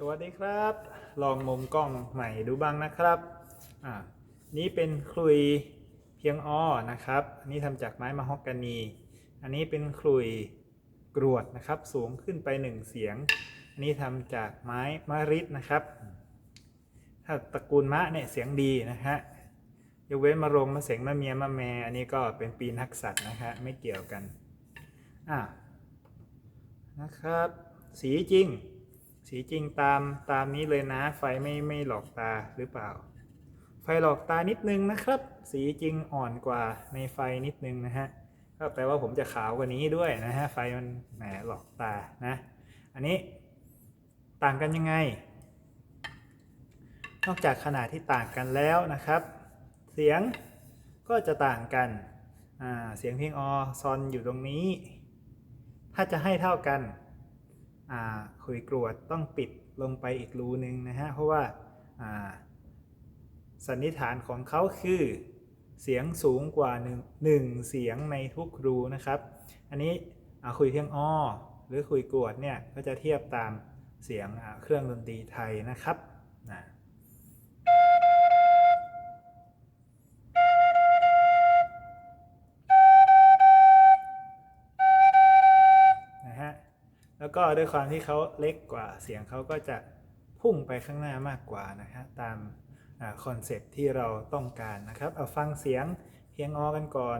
สวัสดีครับ ลองมุมกล้องใหม่ดูบ้างนะครับอ่านี่เป็นคลุยเพียงอ้อนะครับ อันนี้ทำจากไม้มะฮอกกานี อันนี้เป็นคลุยกรวดนะครับ สูงขึ้นไปหนึ่งเสียง อันนี้ทำจากไม้มะริดนะครับ ถ้าตระกูลมะเนี่ยเสียงดีนะฮะยกเว้นมะรงมะเสงมะเมียมะแม อันนี้ก็เป็นปีนักสัตว์นะฮะไม่เกี่ยวกันอ่านะครับ สีจริง สีจริงตามตามนี้เลยนะ ไฟไม่ไม่หลอกตาหรือเปล่า ไฟหลอกตานิดนึงนะครับ สีจริงอ่อนกว่าในไฟนิดนึงนะฮะก็แปลว่าผมจะขาวกว่านี้ด้วยนะฮะไฟมันแหมหลอกตานะ อันนี้ต่างกันยังไง นอกจากขนาดที่ต่างกันแล้วนะครับ เสียงก็จะต่างกันเสียงเพียงอซอนอยู่ตรงนี้ ถ้าจะให้เท่ากัน คุยกรวดต้องปิดลงไปอีกรูนึงนะฮะ เพราะว่าสันนิษฐานของเขาคือเสียงสูงกว่าหนึ่งเสียงในทุกรูนะครับ อันนี้คุยเพียงอ้อหรือคุยกรวดเนี่ยก็จะเทียบตามเสียงเครื่องดนตรีไทยนะครับ ก็ด้วยความที่เขาเล็กกว่าเสียงเขาก็จะพุ่งไปข้างหน้ามากกว่านะฮะตามคอนเซปที่เราต้องการนะครับ เอาฟังเสียงเพียงออกันก่อน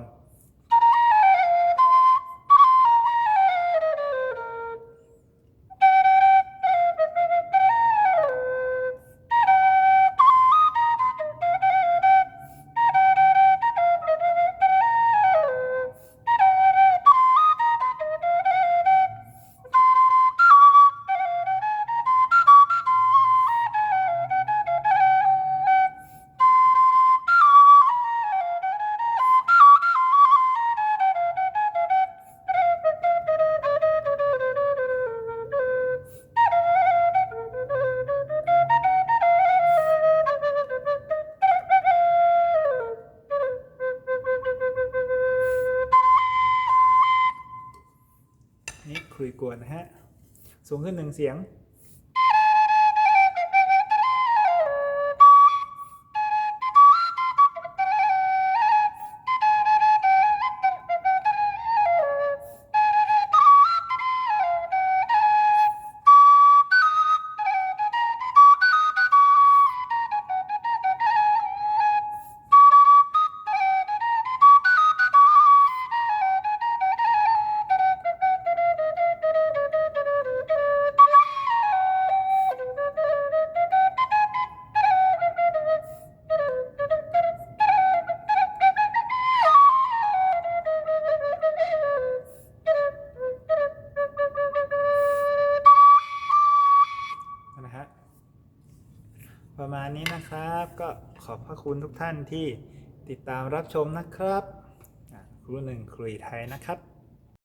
คุยกวนนะฮะ สูงขึ้นหนึ่งเสียง ณนี้นะครับ ก็ขอบพระคุณทุกท่านที่ติดตามรับชมนะครับครูหนึ่งครุยไทยนะครับ